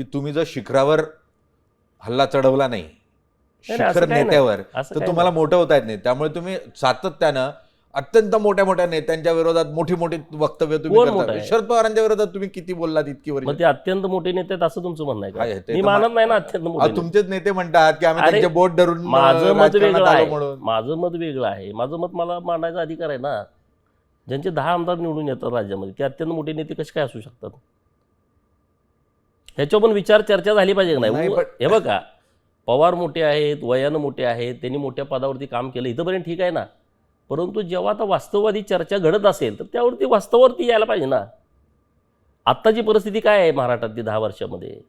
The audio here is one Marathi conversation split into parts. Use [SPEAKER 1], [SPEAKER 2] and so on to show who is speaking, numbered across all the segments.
[SPEAKER 1] की तुम्ही जर शिखरावर हल्ला चढवला नाही शिखर. नेत्यावर तर तुम्हाला मोठं होता येत नाही. त्यामुळे तुम्ही सातत्यानं अत्यंत मोठ्या मोठ्या नेत्यांच्या विरोधात मोठी मोठी वक्तव्य तुम्ही करता? शरद पवारांच्या विरोधात तुम्ही किती बोललात इतकी वर्ष?
[SPEAKER 2] ते अत्यंत मोठे नेते आहेत असं तुमचं म्हणणं
[SPEAKER 1] आहे,
[SPEAKER 2] मी मानत नाही ना अत्यंत मोठे.
[SPEAKER 1] तुमचेच नेते म्हणतात की आम्ही त्यांचे बोट धरून
[SPEAKER 2] माझं मत वेगळं आहे.
[SPEAKER 1] म्हणून.
[SPEAKER 2] माझं मत वेगळं आहे. माझं मत मला मांडायचा अधिकार आहे ना. ज्यांचे दहा आमदार निवडून येतात राज्यामध्ये ते अत्यंत मोठे नेते कसे काय असू शकतात? ह्याच्यावर पण विचार चर्चा झाली पाहिजे का
[SPEAKER 1] नाही,
[SPEAKER 2] नाही
[SPEAKER 1] पण-
[SPEAKER 2] हे बघा पवार मोठे आहेत वयानं मोठे आहेत त्यांनी मोठ्या पदावरती काम केलं इथंपर्यंत ठीक आहे ना. परंतु जेव्हा आता वास्तववादी चर्चा घडत असेल तर त्यावरती वास्तवावरती यायला पाहिजे ना. आत्ताची परिस्थिती काय आहे महाराष्ट्रातली दहा वर्षामध्ये?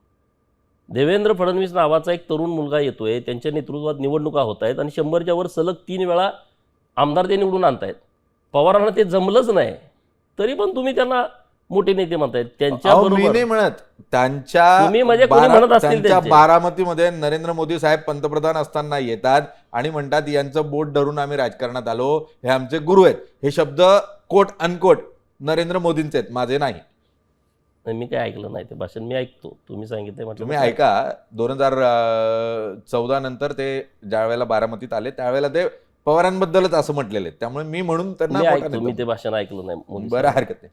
[SPEAKER 2] देवेंद्र फडणवीस नावाचा एक तरुण मुलगा येतोय त्यांच्या नेतृत्वात निवडणुका होत आहेत आणि शंभरच्या वर सलग तीन वेळा आमदार ते निवडून आणतायत. पवारांना ते जमलंच नाही. तरी पण तुम्ही त्यांना मोठे नेते म्हणतायत. त्यांच्या
[SPEAKER 1] अहो, मी
[SPEAKER 2] बरोबर.
[SPEAKER 1] नाही म्हणत. त्यांच्या
[SPEAKER 2] तुम्ही म्हणजे कोणी
[SPEAKER 1] बारा-
[SPEAKER 2] म्हणत असतील
[SPEAKER 1] त्यांच्या
[SPEAKER 2] त्यांचे.
[SPEAKER 1] बारामतीमध्ये नरेंद्र मोदी साहेब पंतप्रधान असताना येतात आणि म्हणतात यांचं बोट धरून आम्ही राजकारणात आलो. हे आमचे गुरु आहेत. हे शब्द कोट अनकोट नरेंद्र मोदींचे आहेत. माझे नाही.
[SPEAKER 2] नाही, मी काय ऐकलं नाही ते भाषण. मी ऐकतो. तुम्ही सांगितलं म्हटलं
[SPEAKER 1] तुम्ही ऐका. दोन हजार चौदा नंतर ते ज्या वेळेला बारामतीत आले त्यावेळेला ते पवारांबद्दलच असं म्हटलेले आहेत. त्यामुळे मी म्हणून त्यांना
[SPEAKER 2] मी ऐकतो.
[SPEAKER 1] नेता
[SPEAKER 2] मी ते भाषण ऐकलं नाही मोदी
[SPEAKER 1] बरं हरकत नाही.